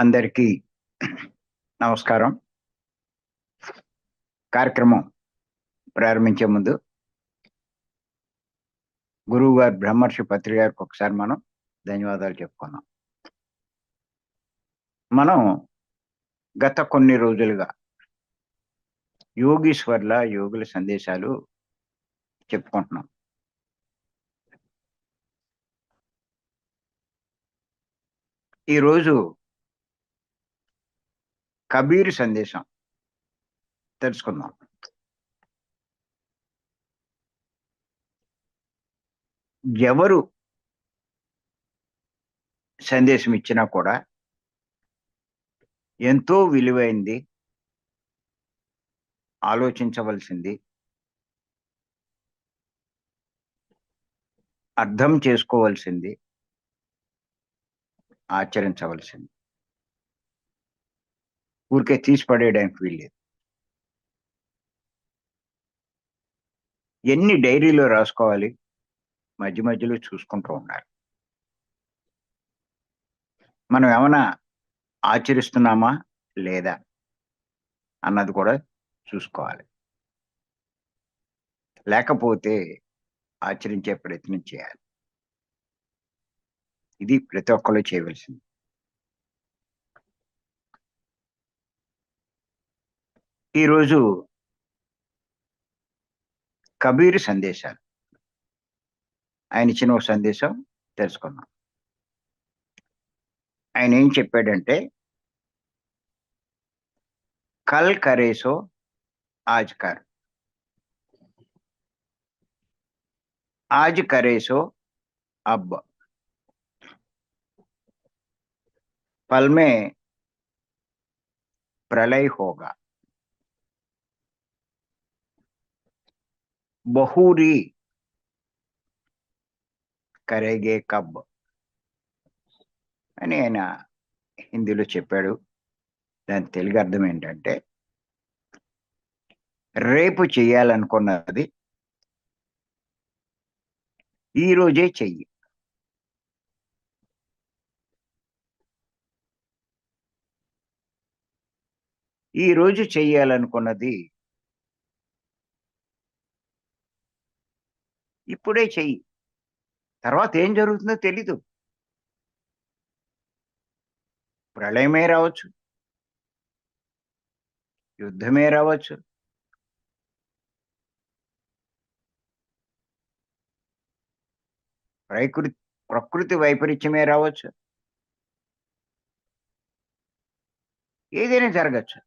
అందరికీ నమస్కారం. కార్యక్రమం ప్రారంభించే ముందు గురువు గారు బ్రహ్మర్షి పత్రి గారికి ఒకసారి మనం ధన్యవాదాలు చెప్పుకుందాం. మనం గత కొన్ని రోజులుగా యోగీశ్వర్ల యోగుల సందేశాలు చెప్పుకుంటున్నాం. ఈరోజు కబీర్ సందేశం. తెలుసుకుందాం. ఎవరు సందేశం ఇచ్చినా కూడా ఎంతో విలువైంది ఆలోచించవలసింది అర్థం చేసుకోవలసింది ఆచరించవలసింది. ఊరికే తీసి పడేయడానికి వీల్లేదు ఎన్ని డైరీలో రాసుకోవాలి? మధ్య మధ్యలో చూసుకుంటూ ఉండాలి. మనం ఏమైనా ఆచరిస్తున్నామా? లేదా? అన్నది కూడా చూసుకోవాలి. లేకపోతే ఆచరించే ప్రయత్నం చేయాలి. ఇది ప్రతి ఒక్కరు చేయవలసింది. ఈరోజు కబీర్ సందేశాలు. ఆయన ఇచ్చిన ఒక సందేశం తెలుసుకున్నాం ఆయన ఏం చెప్పాడంటే కల్ కరేసో ఆజ్ కర్. ఆజ్ కరేసో అబ్ పల్మే ప్రళయ్ హోగా. బహూరి కరేగే కబ్ అని ఆయన హిందీలో చెప్పాడు. దాని తెలుగు అర్థం ఏంటంటే రేపు చేయాలనుకున్నది ఈరోజే చెయ్యి. ఈ రోజు ఇప్పుడే చెయ్యి. తర్వాత ఏం జరుగుతుందో తెలీదు. ప్రళయమే రావచ్చు. యుద్ధమే రావచ్చు. ప్రకృతి ప్రకృతి వైపరీత్యమే రావచ్చు. ఏదైనా జరగచ్చు.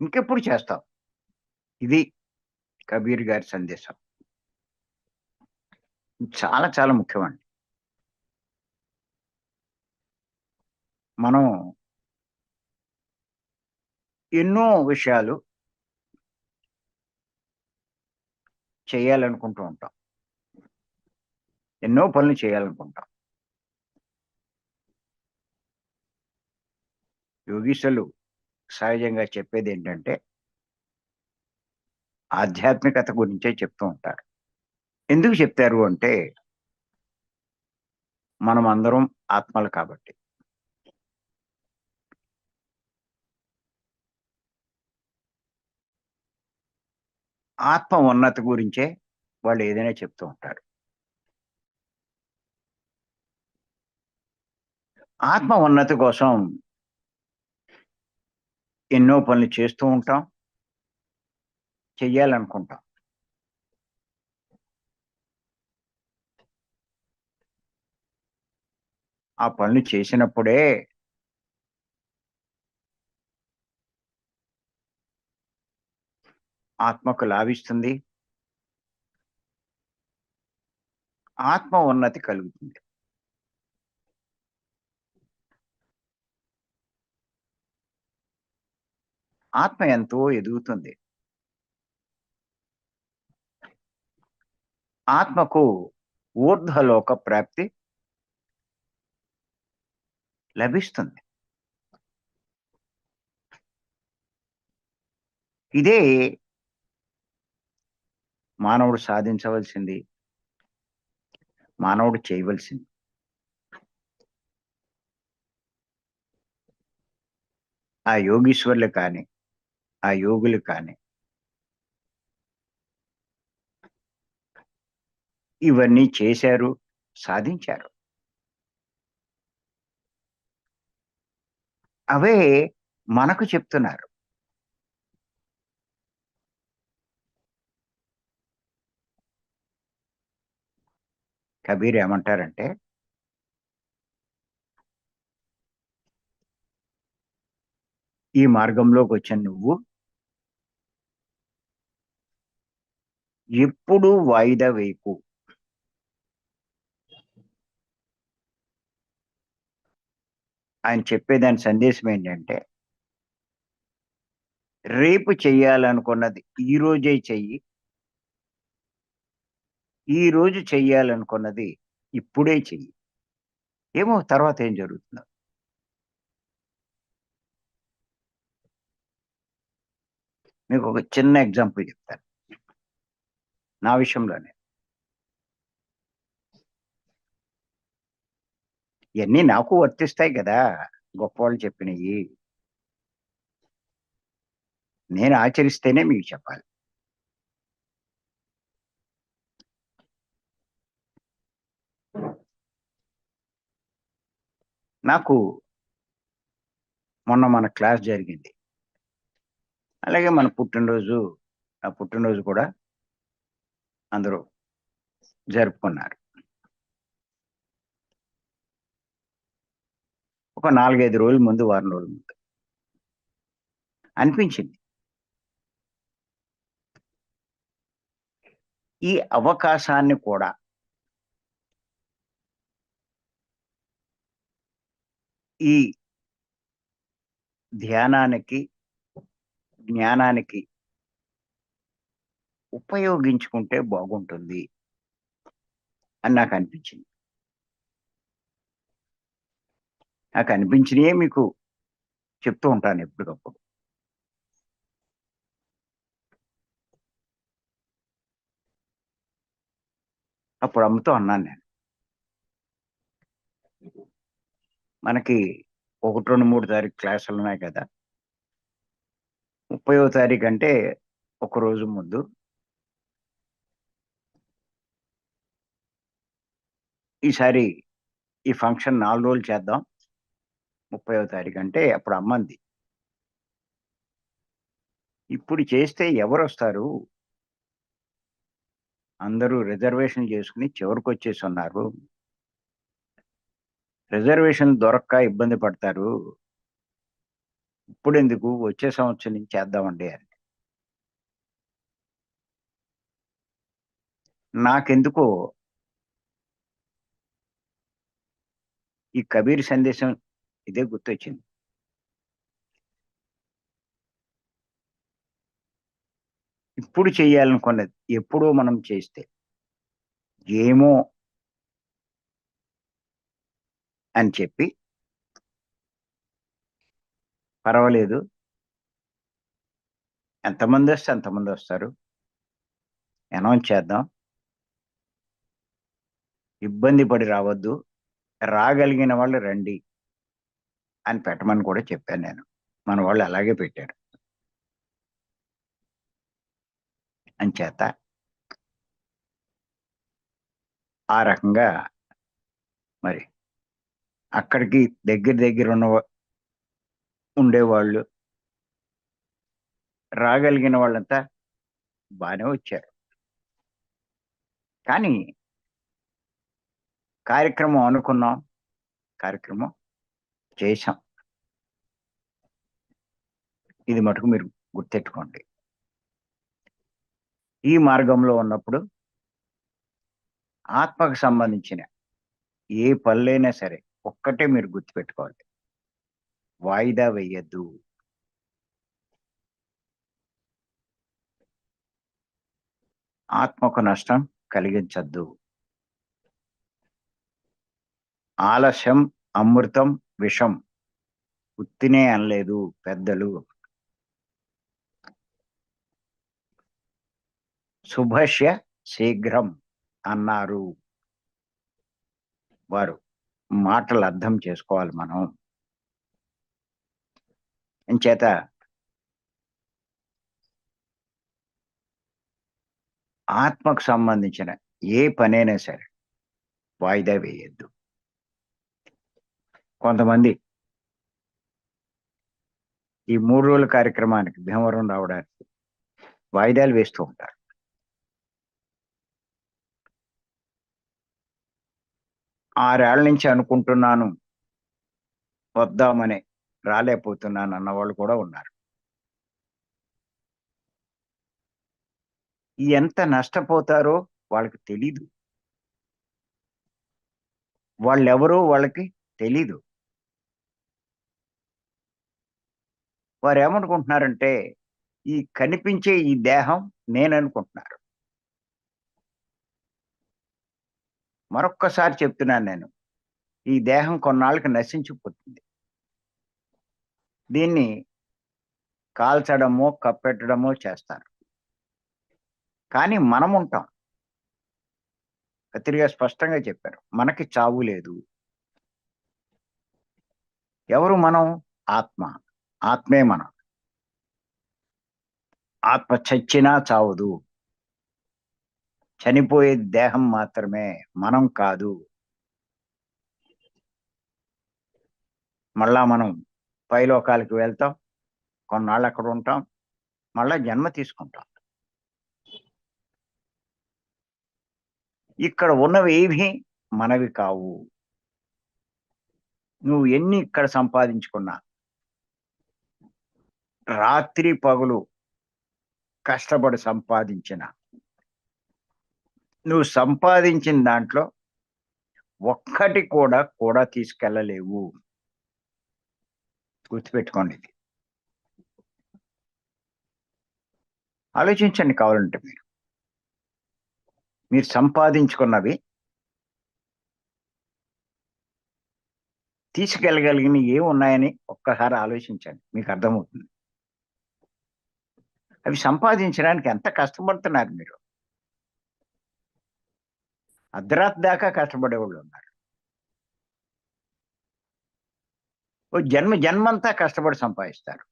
ఇంకెప్పుడు చేస్తాం? ఇది కబీర్ గారి సందేశం. చాలా చాలా ముఖ్యమండి. మనం ఎన్నో విషయాలు చేయాలనుకుంటూ ఉంటాం. ఎన్నో పనులు చేయాలనుకుంటాం. యోగీశలు సహజంగా చెప్పేది ఏంటంటే ఆధ్యాత్మికత గురించే చెప్తూ ఉంటారు. ఎందుకు చెప్తారు అంటే మనం అందరం ఆత్మలు కాబట్టి. ఆత్మ ఉన్నతి గురించే వాళ్ళు ఏదైనా చెప్తూ ఉంటారు. ఆత్మ ఉన్నతి కోసం ఎన్నో పనులు చేస్తూ ఉంటాం చెయ్యాలనుకుంటాం. ఆ పనులు చేసినప్పుడే ఆత్మకు లాభిస్తుంది. ఆత్మ ఉన్నతి కలుగుతుంది. ఆత్మ ఎంతో ఎదుగుతుంది. ఆత్మకు ఊర్ధ్వలోక ప్రాప్తి లభిస్తుంది. ఇదే మానవుడు సాధించవలసింది. మానవుడు చేయవలసింది. ఆ యోగీశ్వర్లు కానీ ఆ యోగులు కానీ. ఇవన్నీ చేశారు సాధించారు. అవే మనకు చెప్తున్నారు. కబీర్ ఏమంటారంటే ఈ మార్గంలోకి వచ్చిన నువ్వు ఎప్పుడు వాయిదా వేయకు. ఆయన చెప్పేదాని సందేశం ఏంటంటే రేపు చెయ్యాలనుకున్నది ఈ రోజే చెయ్యి. ఈ రోజు చెయ్యాలనుకున్నది ఇప్పుడే చెయ్యి. ఏమో తర్వాత ఏం జరుగుతుందో. మీకు ఒక చిన్న ఎగ్జాంపుల్ చెప్తాను. నా విషయంలోనే. ఇవన్నీ నాకు వర్తిస్తాయి కదా గొప్పవాళ్ళు చెప్పినవి నేను ఆచరిస్తేనే మీకు చెప్పాలి. నాకు మొన్న మన క్లాస్ జరిగింది. అలాగే మన పుట్టినరోజు నా పుట్టినరోజు కూడా అందరూ జరుపుకున్నారు. ఒక నాలుగైదు రోజుల ముందు వారం రోజుల ముందు. అనిపించింది. ఈ అవకాశాన్ని కూడా ఈ ధ్యానానికి జ్ఞానానికి ఉపయోగించుకుంటే బాగుంటుంది అని నాకు అనిపించింది. నాకు అనిపించినయే మీకు చెప్తూ ఉంటాను ఎప్పటికప్పుడు. అప్పుడు అమ్ముతూ అన్నాను నేను. మనకి ఒకటి రెండు మూడు తారీఖు క్లాసులు ఉన్నాయి కదా. ముప్పయో తారీఖు అంటే ఒక రోజు ముందు ఈసారి ఈ ఫంక్షన్ నాలుగు రోజులు చేద్దాం. ముప్పైవ తారీఖు అంటే అప్పుడు అమ్మంది. ఇప్పుడు చేస్తే ఎవరు వస్తారు అందరూ రిజర్వేషన్ చేసుకుని చివరికి వచ్చేసి ఉన్నారు రిజర్వేషన్ దొరక్క ఇబ్బంది పడతారు. ఇప్పుడు ఎందుకు వచ్చే సంవత్సరం నుంచి చేద్దామండి అని. నాకెందుకో ఈ కబీర్ సందేశం ఇదే గుర్తొచ్చింది. ఇప్పుడు చేయాలనుకున్నది ఎప్పుడో మనం చేస్తే ఏమో అని చెప్పి పర్వాలేదు. ఎంతమంది వస్తే ఎంతమంది వస్తారు. అనౌన్స్ చేద్దాం. ఇబ్బంది పడి రావద్దు. రాగలిగిన వాళ్ళు రండి అని పెట్టమని కూడా చెప్పాను నేను. మన వాళ్ళు అలాగే పెట్టారు. అంచేత ఆ రకంగా మరి అక్కడికి దగ్గర దగ్గర ఉన్న ఉండేవాళ్ళు రాగలిగిన వాళ్ళంతా బాగానే వచ్చారు. కానీ కార్యక్రమం అనుకున్నాం. కార్యక్రమం చేశాం. ఇది మటుకు మీరు గుర్తెట్టుకోండి. ఈ మార్గంలో ఉన్నప్పుడు ఆత్మకు సంబంధించిన ఏ పనులైనా సరే ఒక్కటే మీరు గుర్తుపెట్టుకోవాలి. వాయిదా వేయద్దు. ఆత్మకు నష్టం కలిగించద్దు. ఆలస్యం అమృతం విషం. ఉత్తినే అనలేదు పెద్దలు. శుభస్య శీఘ్రం అన్నారు వారు. మాటలు అర్థం చేసుకోవాలి మనం. చేత ఆత్మకు సంబంధించిన ఏ పనైనా సరే వాయిదా వేయద్దు. కొంతమంది ఈ మూడు రోజుల కార్యక్రమానికి భీమవరం రావడానికి వాయిదాలు వేస్తూ ఉంటారు. ఆరేళ్ళ నుంచి అనుకుంటున్నాను వద్దామని రాలేకపోతున్నాను అన్న వాళ్ళు కూడా ఉన్నారు. ఎంత నష్టపోతారో వాళ్ళకి తెలీదు. వాళ్ళెవరో వాళ్ళకి తెలీదు. వారు ఏమనుకుంటున్నారంటే ఈ కనిపించే ఈ దేహం నేను అనుకుంటున్నారు మరొక్కసారి చెప్తున్నాను నేను ఈ దేహం కొన్నాళ్ళకి నశించిపోతుంది. దీన్ని కాల్చడమో కప్పెట్టడమో చేస్తారు. కానీ మనం ఉంటాం కత్తిరిగా స్పష్టంగా చెప్పారు మనకి చావు లేదు. ఎవరు మనం? ఆత్మ. ఆత్మే మనం. ఆత్మ చచ్చినా చావదు. చనిపోయే దేహం మాత్రమే మనం కాదు. మళ్ళా మనం పైలోకాలకి వెళ్తాం. కొన్నాళ్ళు అక్కడ ఉంటాం. మళ్ళా జన్మ తీసుకుంటాం. ఇక్కడ ఉన్నవి ఏవి? మనవి కావు. నువ్వు ఎన్ని ఇక్కడ సంపాదించుకున్నా రాత్రి పగులు కష్టపడి సంపాదించిన. నువ్వు సంపాదించిన దాంట్లో ఒక్కటి కూడా కూడా తీసుకెళ్ళలేవు. గుర్తుపెట్టుకోండి ఇది. ఆలోచించండి కావాలంటే మీరు. మీరు సంపాదించుకున్నవి తీసుకెళ్ళగలిగినవి ఏమి ఉన్నాయని ఒక్కసారి ఆలోచించండి. మీకు అర్థమవుతుంది. అవి సంపాదించడానికి ఎంత కష్టపడుతున్నారు మీరు? అర్ధరాత్రి దాకా కష్టపడే వాళ్ళు ఉన్నారు. ఓ జన్మ జన్మంతా కష్టపడి సంపాదిస్తారు.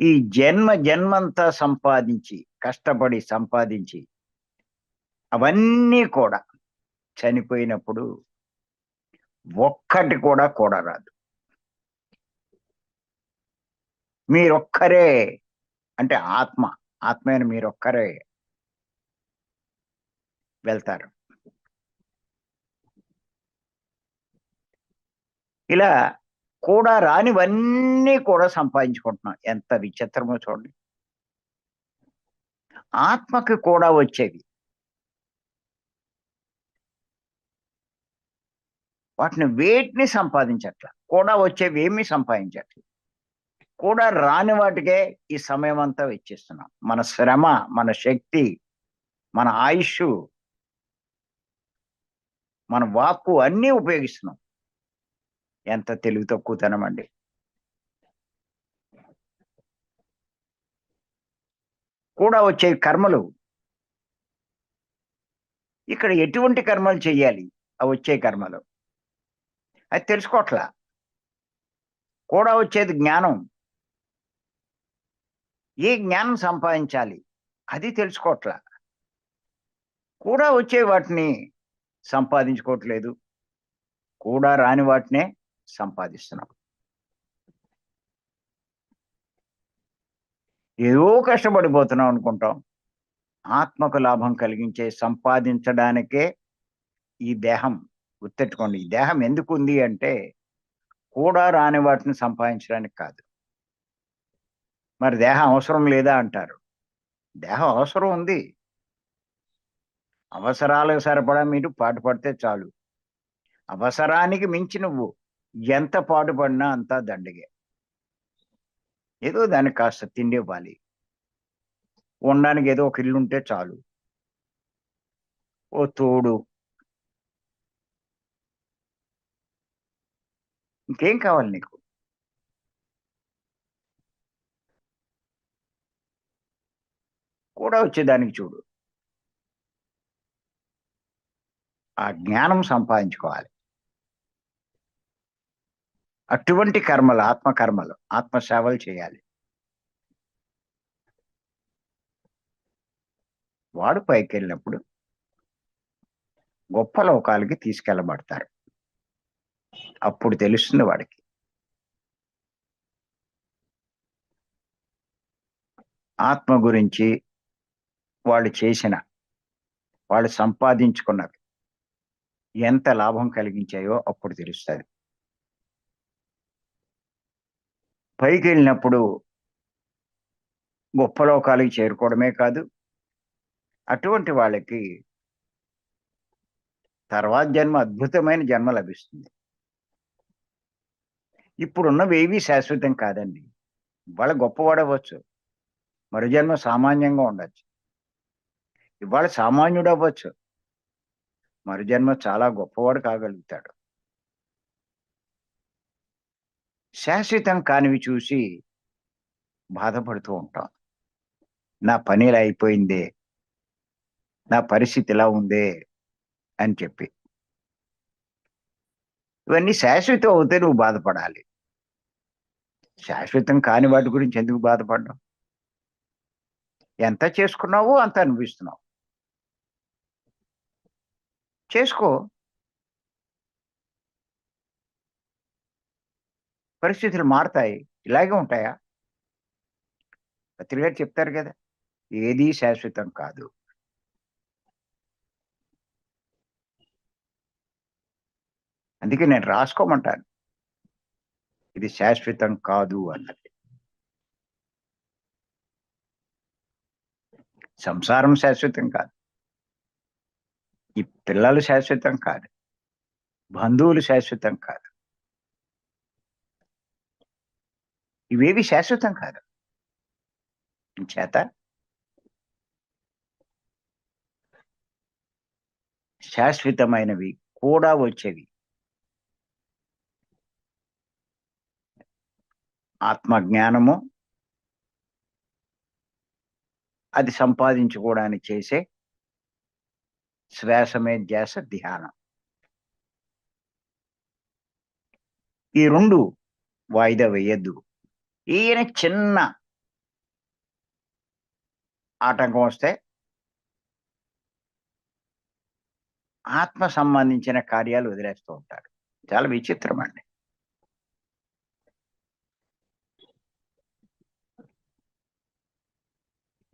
ఈ జన్మ జన్మంతా సంపాదించి కష్టపడి సంపాదించి అవన్నీ కూడా చనిపోయినప్పుడు ఒక్కటి కూడా కూడా రాదు మీరొక్కరే అంటే ఆత్మ ఆత్మైన మీరొక్కరే వెళ్తారు. ఇలా కూడా రానివన్నీ కూడా సంపాదించుకుంటున్నాం. ఎంత విచిత్రమో చూడండి. ఆత్మకి కూడా వచ్చేవి. వాటిని వేటిని సంపాదించట్ల. కూడా వచ్చేవి ఏమీ సంపాదించట్ల కూడా రాని వాటికే ఈ సమయం అంతా వెచ్చిస్తున్నాం. మన శ్రమ మన శక్తి మన ఆయుష్ మన వాక్కు అన్నీ ఉపయోగిస్తున్నాం. ఎంత తెలివి తక్కువతనం అండి. కూడా వచ్చే కర్మలు. ఇక్కడ ఎటువంటి కర్మలు చేయాలి? ఆ వచ్చే కర్మలు. అది తెలుసుకోవట్లా కూడా వచ్చేది జ్ఞానం. ఈ జ్ఞానం సంపాదించాలి. అది తెలుసుకోవట్లా కూడా వచ్చే వాటిని సంపాదించుకోవట్లేదు. కూడా రాని వాటినే సంపాదిస్తున్నాం. ఏదో కష్టపడిపోతున్నాం అనుకుంటాం. ఆత్మకు లాభం కలిగించే సంపాదించడానికే ఈ దేహం గుర్తెట్టుకోండి. ఈ దేహం ఎందుకు ఉంది అంటే కూడా రాని వాటిని సంపాదించడానికి కాదు. మరి దేహం అవసరం లేదా అంటారు? దేహం అవసరం ఉంది. అవసరాలకు సరిపడా మీరు పాటుపడితే చాలు. అవసరానికి మించి నువ్వు ఎంత పాటుపడినా అంతా దండగే. ఏదో దానికి కాస్త తిండి ఇవ్వాలి. ఉండడానికి ఏదో ఒక ఇల్లు ఉంటే చాలు. ఓ తోడు. ఇంకేం కావాలి నీకు? కూడా వచ్చేదానికి చూడు. ఆ జ్ఞానం సంపాదించుకోవాలి. అటువంటి కర్మలు ఆత్మకర్మలు ఆత్మసేవలు చేయాలి. వాడు పైకి వెళ్ళినప్పుడు గొప్ప లోకాలకి తీసుకెళ్ళబడతారు. అప్పుడు తెలుస్తుంది వాడికి. ఆత్మ గురించి వాళ్ళు చేసిన వాళ్ళు సంపాదించుకున్నవి ఎంత లాభం కలిగించాయో అప్పుడు తెలుస్తుంది. పైకి వెళ్ళినప్పుడు గొప్ప లోకాలకి చేరుకోవడమే కాదు అటువంటి వాళ్ళకి తర్వాత జన్మ అద్భుతమైన జన్మ లభిస్తుంది. ఇప్పుడున్నవి ఏవి శాశ్వతం కాదండి. వాళ్ళ గొప్పవాడవచ్చు మరో జన్మ సామాన్యంగా ఉండొచ్చు. ఇవాళ సామాన్యుడు అవ్వచ్చు. మరు జన్మ చాలా గొప్పవాడు కాగలుగుతాడు. శాశ్వతం కానివి చూసి బాధపడుతూ ఉంటాం. నా పని ఇలా అయిపోయిందే. నా పరిస్థితి ఇలా ఉందే? అని చెప్పి. ఇవన్నీ శాశ్వతం అవుతే నువ్వు బాధపడాలి. శాశ్వతం కాని వాటి గురించి ఎందుకు బాధపడ్డావు? ఎంత చేసుకున్నావో అంత అనిపిస్తున్నావు చేసుకో పరిస్థితులు మారుతాయి. ఇలాగే ఉంటాయా? పత్రిక చెప్తారు కదా ఏదీ శాశ్వతం కాదు. అందుకే నేను రాసుకోమంటాను. ఇది శాశ్వతం కాదు అన్నది. సంసారం శాశ్వతం కాదు. ఈ పిల్లలు శాశ్వతం కాదు. బంధువులు శాశ్వతం కాదు. ఇవేవి శాశ్వతం కాదు. చేత శాశ్వతమైనవి కూడా వచ్చేవి. ఆత్మజ్ఞానము అది సంపాదించుకోవడానికి చేసే శ్వాసమే ధ్యాస ధ్యానం. ఈ రెండు వాయిదా వేయద్దు. ఈయన చిన్న ఆటంకం వస్తే ఆత్మ సంబంధించిన కార్యాలు వదిలేస్తూ ఉంటారు చాలా విచిత్రం అండి.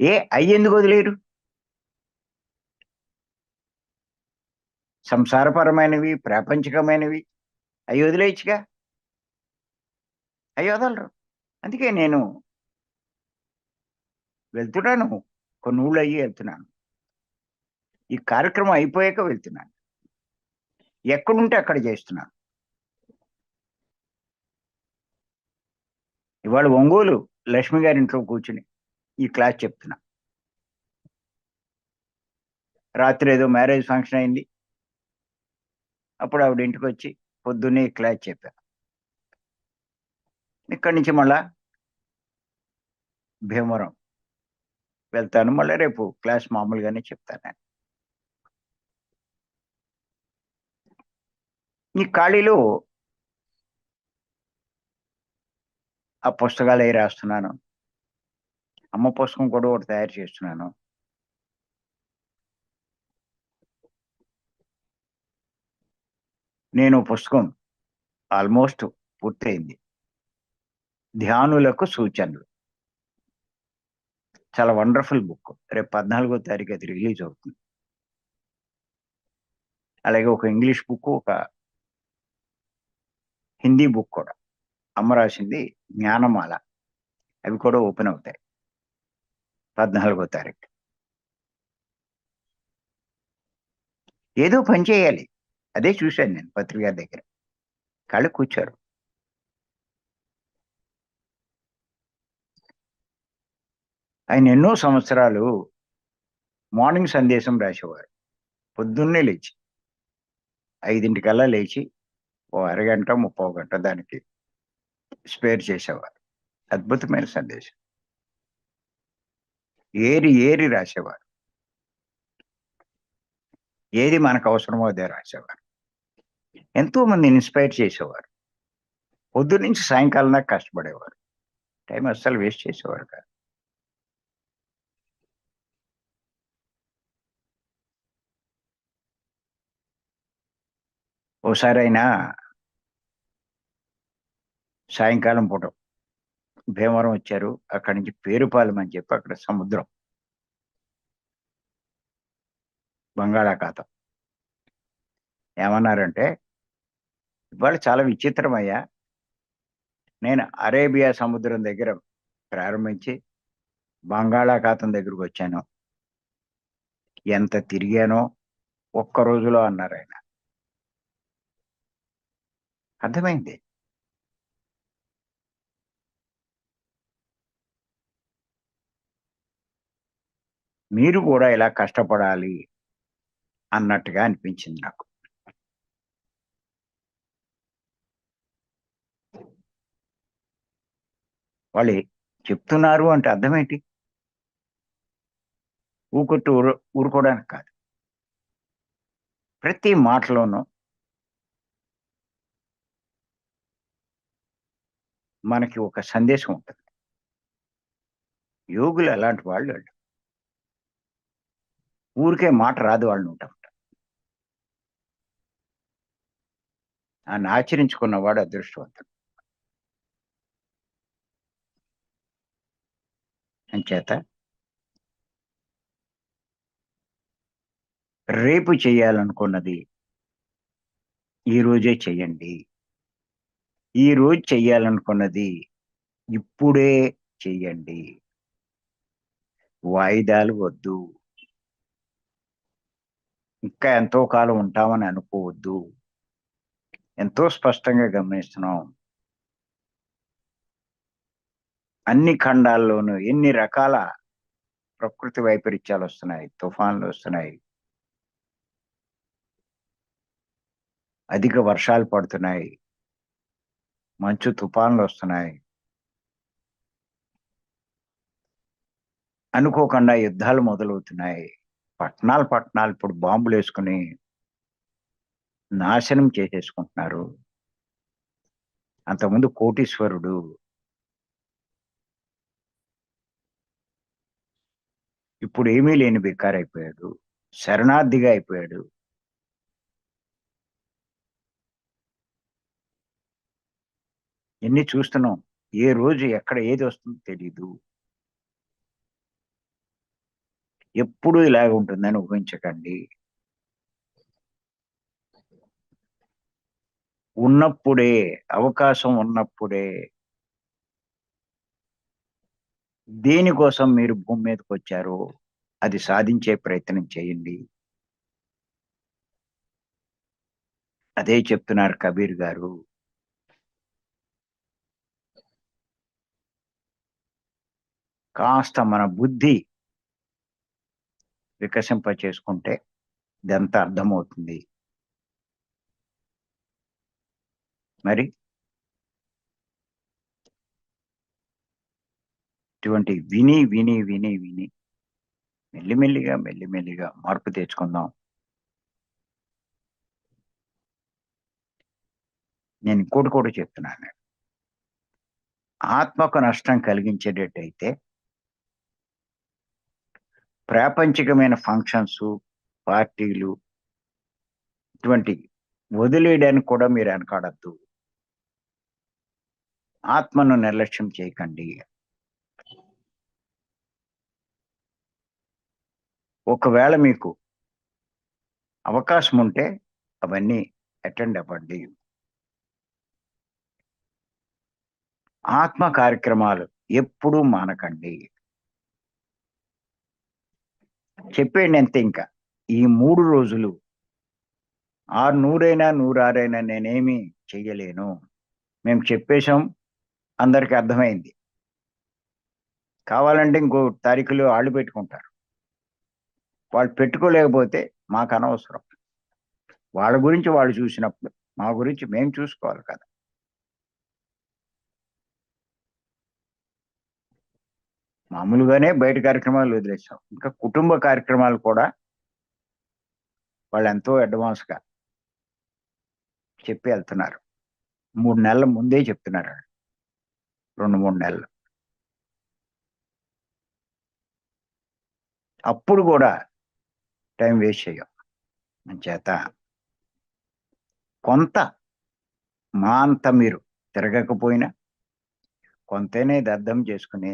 ఏ అయ్యి ఎందుకు వదిలేరు? సంసారపరమైనవి ప్రాపంచికమైనవి. అవి వదిలేయచ్చుగా. అవి వదలరు. అందుకే నేను వెళ్తున్నాను. కొన్ని ఊళ్ళు అయ్యి వెళ్తున్నాను. ఈ కార్యక్రమం అయిపోయాక వెళ్తున్నాను. ఎక్కడుంటే అక్కడ చేస్తున్నాను. ఇవాళ ఒంగోలు లక్ష్మి గారి ఇంట్లో కూర్చుని ఈ క్లాస్ చెప్తున్నా. రాత్రి ఏదో మ్యారేజ్ ఫంక్షన్ అయింది. అప్పుడు ఆవిడ ఇంటికి వచ్చి పొద్దున్నే క్లాస్ చెప్పాను ఇక్కడి నుంచి మళ్ళా భీమవరం వెళ్తాను మళ్ళీ రేపు క్లాస్ మామూలుగానే చెప్తాను నేను. ఈ ఖాళీలో ఆ పుస్తకాలు అవి రాస్తున్నాను. అమ్మ పుస్తకం కూడా ఒకటి తయారు చేస్తున్నాను. నేను పుస్తకం ఆల్మోస్ట్ పూర్తయింది. ధ్యానులకు సూచనలు. చాలా వండర్ఫుల్ బుక్ రేపు పద్నాలుగో తారీఖు అది రిలీజ్ అవుతుంది. అలాగే ఒక ఇంగ్లీష్ బుక్ ఒక హిందీ బుక్ కూడా. అమ్మ రాసింది జ్ఞానమాల. అవి కూడా ఓపెన్ అవుతాయి. పద్నాలుగో తారీఖు. ఏదో పని చేయాలి. అదే చూశాను నేను పత్రిక దగ్గర. కళ్ళు కూర్చోరు. ఆయన ఎన్నో సంవత్సరాలు మార్నింగ్ సందేశం రాసేవారు. పొద్దున్నే లేచి ఐదింటికల్లా లేచి ఓ అరగంట ముప్పో గంట దానికి స్పేర్ చేసేవారు. అద్భుతమైన సందేశం. ఏరి ఏరి రాసేవారు. ఏది మనకు అవసరమో అదే రాసేవారు. ఎంతో మంది ఇన్స్పైర్ చేసేవారు. పొద్దు నుంచి సాయంకాలం దాకా కష్టపడేవారు. టైం అస్సలు వేస్ట్ చేసేవారు కాదు. ఓసారి అయినా సాయంకాలం పూట భీమవరం వచ్చారు. అక్కడి నుంచి పేరుపాలెం అని చెప్పి అక్కడ సముద్రం. బంగాళాఖాతం. ఏమన్నారంటే ఇవాళ చాలా విచిత్రమయ్యా. నేను అరేబియా సముద్రం దగ్గర ప్రారంభించి బంగాళాఖాతం దగ్గరకు వచ్చాను. ఎంత తిరిగానో ఒక్క రోజులో అన్నారు ఆయన. అర్థమైంది? మీరు కూడా ఇలా కష్టపడాలి అన్నట్టుగా అనిపించింది నాకు. వాళ్ళు చెప్తున్నారు అంటే అర్థం ఏంటి? ఊకొట్టు ఊరు ఊరుకోవడానికి కాదు. ప్రతి మాటలోనూ మనకి ఒక సందేశం ఉంటుంది. యోగులు అలాంటి వాళ్ళు వాళ్ళు ఊరికే మాట రాదు వాళ్ళు ఉంటాం ఆయన ఆచరించుకున్నవాడు అదృష్టవంతుడు. అంచేత రేపు చేయాలనుకున్నది ఈ రోజే చెయ్యండి ఈ రోజు చెయ్యాలనుకున్నది ఇప్పుడే చెయ్యండి వాయిదాలు వద్దు. ఇంకా ఎంతో కాలం ఉంటామని అనుకోవద్దు. ఎంతో స్పష్టంగా గమనిస్తున్నాం. అన్ని ఖండాల్లోనూ ఎన్ని రకాల ప్రకృతి వైపరీత్యాలు వస్తున్నాయి? తుఫాన్లు వస్తున్నాయి. అధిక వర్షాలు పడుతున్నాయి. మంచు తుఫాన్లు వస్తున్నాయి. అనుకోకుండా యుద్ధాలు మొదలవుతున్నాయి. పట్టణాలు పట్టణాలు ఇప్పుడు బాంబులు వేసుకుని నాశనం చేసేసుకుంటున్నారు. అంతకుముందు కోటీశ్వరుడు ఇప్పుడు ఏమీ లేని బిక్కారైపోయాడు. శరణార్థిగా అయిపోయాడు. ఎన్ని చూస్తున్నాం? ఏ రోజు ఎక్కడ ఏది వస్తుందో తెలీదు. ఎప్పుడు ఇలాగ ఉంటుందని ఊహించకండి. ఉన్నప్పుడే అవకాశం ఉన్నప్పుడే దేనికోసం మీరు భూమి మీదకి వచ్చారో అది సాధించే ప్రయత్నం చేయండి. అదే చెప్తున్నారు కబీర్ గారు. కాస్త మన బుద్ధి వికసింప చేసుకుంటే ఇదంతా అర్థమవుతుంది. మరి ఇటువంటి విని విని విని విని మెల్లిమెల్లిగా మెల్లిమెల్లిగా మార్పు తెచ్చుకుందాం. నేను ఇంకోటి కూడా చెప్తున్నాను. ఆత్మకు నష్టం కలిగించేటట్టయితే ప్రాపంచికమైన ఫంక్షన్స్ పార్టీలు ఇటువంటి వదిలేయడానికి కూడా మీరు వెనకాడద్దు. ఆత్మను నిర్లక్ష్యం చేయకండి. ఒకవేళ మీకు అవకాశం ఉంటే అవన్నీ అటెండ్ అవ్వండి. ఆత్మ కార్యక్రమాలు ఎప్పుడూ మానకండి. చెప్పేయండి అంతే ఇంకా. ఈ మూడు రోజులు ఆరు నూరైనా నూరారైనా నేనేమి చెయ్యలేను. మేము చెప్పేశాం అందరికి అర్థమైంది. కావాలంటే ఇంకో తారీఖులో ఆళ్ళు పెట్టుకుంటారు. వాళ్ళు పెట్టుకోలేకపోతే మాకు అనవసరం. వాళ్ళ గురించి వాళ్ళు చూసినప్పుడు మా గురించి మేము చూసుకోవాలి కదా. మామూలుగానే బయట కార్యక్రమాలు వదిలేసాం. ఇంకా కుటుంబ కార్యక్రమాలు కూడా వాళ్ళు ఎంతో అడ్వాన్స్గా చెప్పి వెళ్తున్నారు. మూడు నెలల ముందే చెప్తున్నారు రెండు మూడు నెలలు. అప్పుడు కూడా టైం వేస్ట్ చేయం చేత. కొంత మా అంత మీరు తిరగకపోయినా కొంతనే ఇది అర్థం చేసుకుని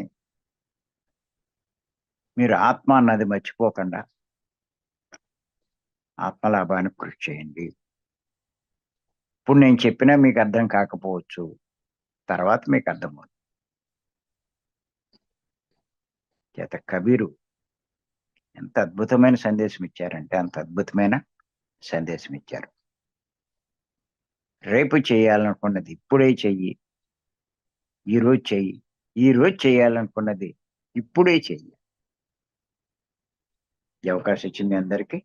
మీరు ఆత్మ అన్నది మర్చిపోకుండా ఆత్మలాభానికి కృషి చేయండి. ఇప్పుడు నేను చెప్పినా మీకు అర్థం కాకపోవచ్చు. తర్వాత మీకు అర్థమవుతుంది. చేత కబీరు ఎంత అద్భుతమైన సందేశం ఇచ్చారంటే అంత అద్భుతమైన సందేశం ఇచ్చారు. రేపు చేయాలనుకున్నది ఇప్పుడే చెయ్యి. ఈరోజు చెయ్యి. ఈరోజు చేయాలనుకున్నది ఇప్పుడే చెయ్యి. అవకాశం ఇచ్చింది అందరికీ.